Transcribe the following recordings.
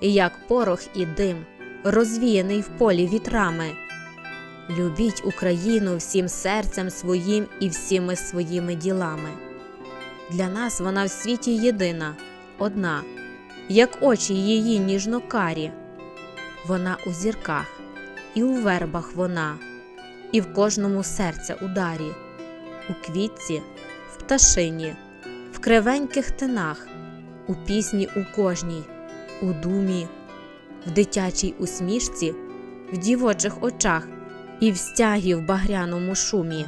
як порох і дим, розвіяний в полі вітрами. Любіть Україну всім серцем своїм і всіми своїми ділами. Для нас вона в світі єдина, одна, як очі її ніжно-карі. Вона у зірках, і у вербах вона, і в кожному серця ударі, у квітці, в пташині, в кривеньких тинах, у пісні у кожній, у думі, в дитячій усмішці, в дівочих очах і в стягі в багряному шумі,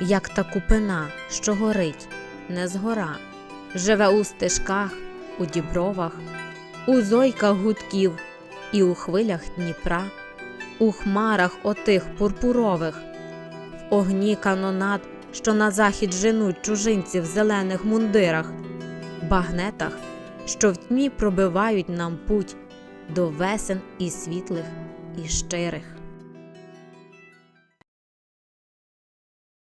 як та купина, що горить, не згора, живе у стежках, у дібровах, у зойках гудків і у хвилях Дніпра, у хмарах отих пурпурових, в огні канонат, що на захід женуть чужинці в зелених мундирах, багнетах, що в тьмі пробивають нам путь до весен і світлих, і щирих.